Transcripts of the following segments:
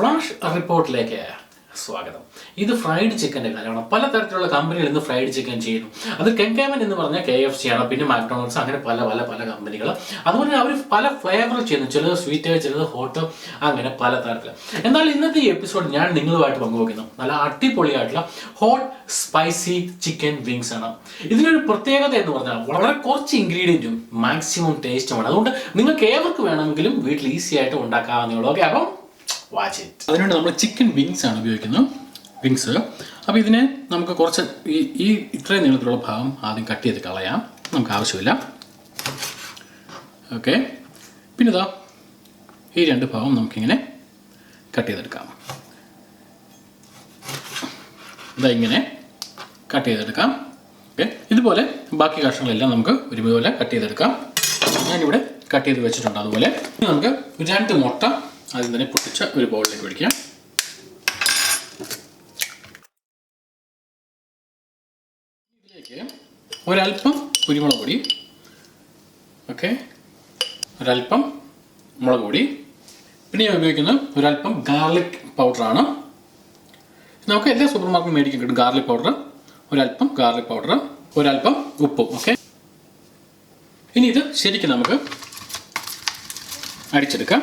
Flash റിപ്പോർട്ടിലേക്ക് സ്വാഗതം. ഇത് ഫ്രൈഡ് ചിക്കന്റെ കാര്യമാണ്. പലതരത്തിലുള്ള കമ്പനികൾ ഇന്ന് ഫ്രൈഡ് ചിക്കൻ ചെയ്യുന്നു. അത് കെങ്കേമൻ എന്ന് പറഞ്ഞാൽ കെ എഫ് സി ആണ്. പിന്നെ മാക്ഡോണൾഡ്സ് അങ്ങനെ പല പല പല കമ്പനികൾ. അതുപോലെ അവർ പല ഫ്ലേവർ ചെയ്യുന്നു. ചിലത് സ്വീറ്റ് ചിലത് ഹോട്ട് അങ്ങനെ പല തരത്തിൽ എന്നാൽ ഇന്നത്തെ ഈ എപ്പിസോഡ് ഞാൻ നിങ്ങളുമായിട്ട് പങ്കുവെക്കുന്നു. നല്ല അടിപൊളിയായിട്ടുള്ള ഹോട്ട് സ്പൈസി ചിക്കൻ വിങ്സ് ആണ്. ഇതിനൊരു പ്രത്യേകത എന്ന് പറഞ്ഞാൽ വളരെ കുറച്ച് ഇൻഗ്രീഡിയന്റും മാക്സിമം ടേസ്റ്റുമാണ് അതുകൊണ്ട് നിങ്ങൾക്ക് ഏവർക്ക് വേണമെങ്കിലും വീട്ടിൽ ഈസി ആയിട്ട് ഉണ്ടാക്കാവുന്നേ ഉള്ളൂ. ഓക്കെ അപ്പം വാച്ച് ഇറ്റ് അതിനുവേണ്ടി നമ്മൾ ചിക്കൻ വിങ്സ് ആണ് ഉപയോഗിക്കുന്നത്. വിങ്സ് അപ്പോൾ ഇതിനെ നമുക്ക് കുറച്ച് ഈ ഈ ഇത്രയും നീളത്തിലുള്ള ഭാഗം ആദ്യം കട്ട് ചെയ്ത് കളയാം. നമുക്ക് ആവശ്യമില്ല. ഓക്കെ പിന്നെ ഇതാ ഈ രണ്ട് ഭാഗം നമുക്കിങ്ങനെ കട്ട് ചെയ്തെടുക്കാം. ഇതാ ഇങ്ങനെ കട്ട് ചെയ്തെടുക്കാം. ഓക്കെ ഇതുപോലെ ബാക്കി കഷ്ണങ്ങളെല്ലാം നമുക്ക് ഒരുപോലെ കട്ട് ചെയ്തെടുക്കാം. ഞാനിവിടെ കട്ട് ചെയ്ത് വെച്ചിട്ടുണ്ട് അതുപോലെ. നമുക്ക് രണ്ട് മുട്ട ആദ്യം തന്നെ പൊട്ടിച്ച ഒരു ബൗളിലേക്ക് ഒഴിക്കാം. ഇതിലേക്ക് ഒരല്പം കുരുമുളക് പൊടി. ഓക്കെ. ഒരല്പം മുളക് പൊടി. പിന്നെ ഞാൻ ഉപയോഗിക്കുന്നത് ഒരല്പം ഗാർലിക് പൗഡറാണ്. നമുക്ക് എല്ലാ സൂപ്പർ മാർക്കറ്റും മേടിക്കാൻ കിട്ടും ഗാർലിക് പൗഡർ. ഒരല്പം ഗാർലിക് പൗഡർ. ഒരല്പം ഉപ്പും. ഓക്കെ. ഇനി ഇത് ശരിക്കും നമുക്ക് അടിച്ചെടുക്കാം.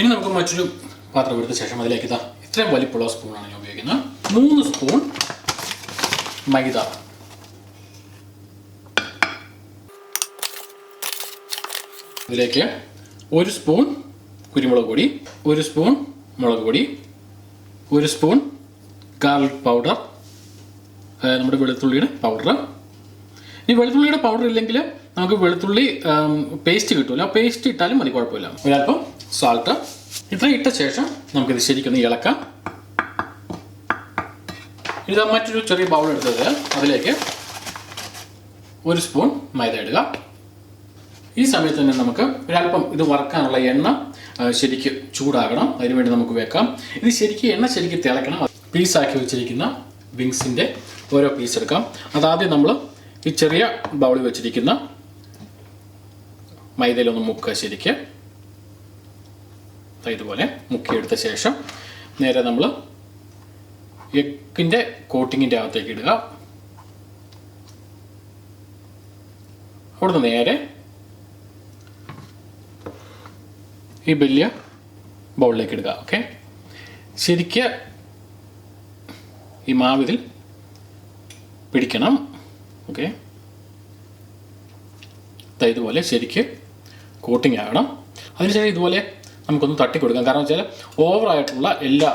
ഇനി നമുക്ക് മറ്റൊരു പാത്രം എടുത്ത ശേഷം അതിലേക്ക് ഇതാ ഇത്രയും വലിപ്പമുള്ള സ്പൂണാണ് ഞാൻ ഉപയോഗിക്കുന്നത്. മൂന്ന് സ്പൂൺ മൈദ. അതിലേക്ക് ഒരു സ്പൂൺ കുരുമുളക് പൊടി ഒരു സ്പൂൺ മുളക് പൊടി ഒരു സ്പൂൺ ഗാർലിക് പൗഡർ നമ്മുടെ വെളുത്തുള്ളിയുടെ പൗഡർ ഇനി വെളുത്തുള്ളിയുടെ പൗഡർ ഇല്ലെങ്കിൽ നമുക്ക് വെളുത്തുള്ളി പേസ്റ്റ് കിട്ടുമല്ലോ ആ പേസ്റ്റ് ഇട്ടാലും മതി കുഴപ്പമില്ല. ഒരല്പം സാൾട്ട് ഇത്ര ഇട്ട ശേഷം നമുക്കിത് ശരിക്കൊന്ന് ഇളക്കാം. ഇത് മറ്റൊരു ചെറിയ ബൗൾ എടുത്തത് അതിലേക്ക് ഒരു സ്പൂൺ മൈദ ഇടുക. ഈ സമയത്ത് തന്നെ നമുക്ക് ഒരല്പം ഇത് വറക്കാനുള്ള എണ്ണ ശരിക്ക് ചൂടാകണം. അതിനുവേണ്ടി നമുക്ക് വെക്കാം. ഇത് ശരിക്ക് എണ്ണ ശരിക്ക് തിളക്കണം. പീസാക്കി വെച്ചിരിക്കുന്ന വിങ്സിന്റെ ഓരോ പീസ് എടുക്കാം. അതാദ്യം നമ്മൾ ഈ ചെറിയ ബൗളിൽ വെച്ചിരിക്കുന്ന മൈദയിലൊന്ന് മുക്കുക ശരിക്ക്. ഇതുപോലെ മുക്കിയെടുത്ത ശേഷം നേരെ നമ്മൾ എക്കിന്റെ കോട്ടിങ്ങിന്റെ അകത്തേക്ക് ഇടുക. അവിടുന്ന് നേരെ ഈ വലിയ ബൗളിലേക്ക് ഇടുക ഓക്കെ? ശരിക്ക് ഈ മാവിതിൽ പിടിക്കണം ഓക്കെ? ഇതുപോലെ ശരിക്ക് കോട്ടിംഗ് ആകണം. അതിനുശേഷം ഇതുപോലെ നമുക്കൊന്ന് തട്ടി കൊടുക്കാം കാരണം വെച്ചാൽ ഓവറായിട്ടുള്ള എല്ലാ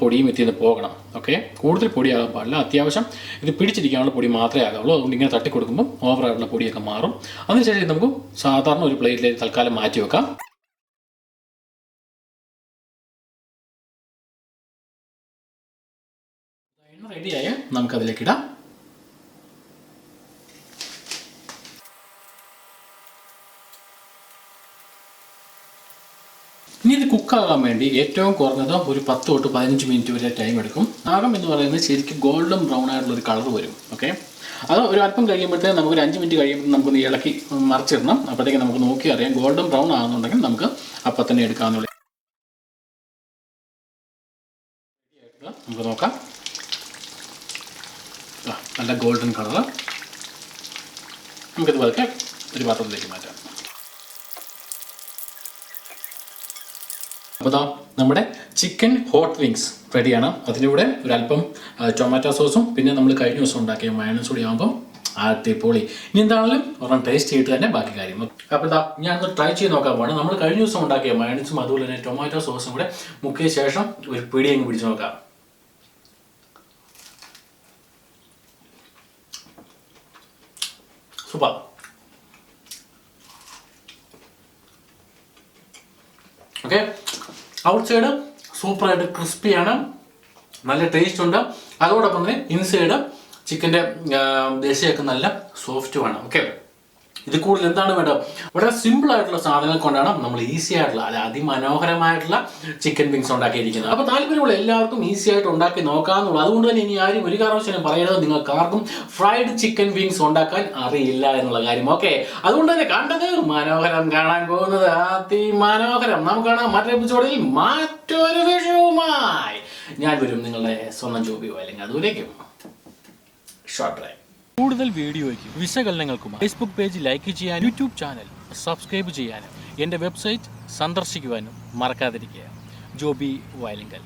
പൊടിയും എത്തി നിന്ന് പോകണം. ഓക്കെ? കൂടുതൽ പൊടിയാകാൻ പാടില്ല. അത്യാവശ്യം ഇത് പിടിച്ചിരിക്കാനുള്ള പൊടി മാത്രമേ ആകാവുള്ളൂ. അതുകൊണ്ട് ഇങ്ങനെ തട്ടി കൊടുക്കുമ്പോൾ ഓവറായിട്ടുള്ള പൊടിയൊക്കെ മാറും. അതിനുശേഷം നമുക്ക് സാധാരണ ഒരു പ്ലേറ്റിലേക്ക് തൽക്കാലം മാറ്റി വെക്കാം. റെഡിയായ നമുക്കതിലേക്ക് ഇടാം. ഇനി ഇത് കുക്കാകാൻ വേണ്ടി ഏറ്റവും കുറഞ്ഞത് ഒരു പത്ത് തൊട്ട് പതിനഞ്ച് മിനിറ്റ് വരെ ടൈം എടുക്കും. ആകം എന്ന് പറയുന്നത് ശരിക്കും ഗോൾഡൻ ബ്രൗൺ ആയിട്ടുള്ള ഒരു കളർ വരും ഓക്കെ അത് ഒരു അല്പം കഴിയുമ്പോഴത്തേക്ക് നമുക്ക് ഒരു അഞ്ച് മിനിറ്റ് കഴിയുമ്പോൾ നമുക്കൊന്ന് ഇളക്കി മറിച്ചിടണം. അപ്പോഴത്തേക്ക് നമുക്ക് നോക്കി അറിയാം ഗോൾഡൻ ബ്രൗൺ ആകുന്നുണ്ടെങ്കിൽ നമുക്ക് അപ്പം തന്നെ എടുക്കാമെന്നുള്ള നമുക്ക് നോക്കാം. നല്ല ഗോൾഡൻ കളർ നമുക്കിത് പതുക്കെ ഒരു പാത്രത്തിലേക്ക് മാറ്റാം. അപ്പോൾ നമ്മുടെ ചിക്കൻ ഹോട്ട് വിങ്സ് റെഡിയാണ്. അതിലൂടെ ഒരല്പം ആ, ടൊമാറ്റോ സോസും പിന്നെ നമ്മൾ കഴിഞ്ഞ ദിവസം ഉണ്ടാക്കിയ മയണസ് കൂടി ആകുമ്പോൾ അടിപൊളി. ഇനി എന്താണെങ്കിലും ഒരെണ്ണം ടേസ്റ്റ് ചെയ്തിട്ട് തന്നെ ബാക്കി കാര്യം. അപ്പോൾ ഇതാ ഒന്ന് ട്രൈ ചെയ്ത് നോക്കാൻ പോകണം നമ്മൾ കഴിഞ്ഞ ദിവസം ഉണ്ടാക്കിയ മയണസും അതുപോലെ തന്നെ ടൊമാറ്റോ സോസും കൂടെ മുക്കിയ ശേഷം ഒരു പിടി അങ്ങ് പിടിച്ച് നോക്കാം. സൂപ്പർ. ഓക്കെ ഔട്ട് സൈഡ് സൂപ്പറായിട്ട് ക്രിസ്പിയാണ്. നല്ല ടേസ്റ്റ് ഉണ്ട്. അതോടൊപ്പം തന്നെ ഇൻസൈഡ് ചിക്കന്റെ ദേശയൊക്കെ നല്ല സോഫ്റ്റുമാണ് ഓക്കെ ഇത് കൂടുതൽ എന്താണ് വേണ്ടത്? വളരെ സിമ്പിൾ ആയിട്ടുള്ള സാധനങ്ങൾ കൊണ്ടാണ് നമ്മൾ ഈസി ആയിട്ടുള്ള അല്ല അതിമനോഹരമായിട്ടുള്ള ചിക്കൻ വിങ്സ് ഉണ്ടാക്കിയിരിക്കുന്നത്. അപ്പോൾ താല്പര്യമുള്ള എല്ലാവർക്കും ഈസി ആയിട്ട് ഉണ്ടാക്കി നോക്കാമെന്നുള്ളൂ അതുകൊണ്ട് തന്നെ ഇനി ആരും ഒരു കാരണവശാലും പറയുന്നത് നിങ്ങൾക്ക് ആർക്കും ഫ്രൈഡ് ചിക്കൻ വിങ്സ് ഉണ്ടാക്കാൻ അറിയില്ല എന്നുള്ള കാര്യം. ഓക്കെ? അതുകൊണ്ട് തന്നെ കണ്ടത് മനോഹരം കാണാൻ പോകുന്നത്. അതിമനോഹരം. നമുക്ക് കാണാം മറ്റൊരു എപ്പിസോഡിൽ മറ്റൊരു വിഷയവുമായി. ഞാൻ വരും നിങ്ങളുടെ സ്വന്തം ജോബിയോ അല്ലെങ്കിൽ അതുവരേക്കും ഷോർട്ട് ഡ്രൈവ് കൂടുതൽ വീഡിയോയ്ക്ക് വിശകലനങ്ങൾക്കും ഫേസ്ബുക്ക് പേജ് ലൈക്ക് ചെയ്യാനും യൂട്യൂബ് ചാനൽ സബ്സ്ക്രൈബ് ചെയ്യാനും എന്റെ വെബ്സൈറ്റ് സന്ദർശിക്കുവാനും മറക്കാതിരിക്കുക. ജോബി വയലിങ്കൽ.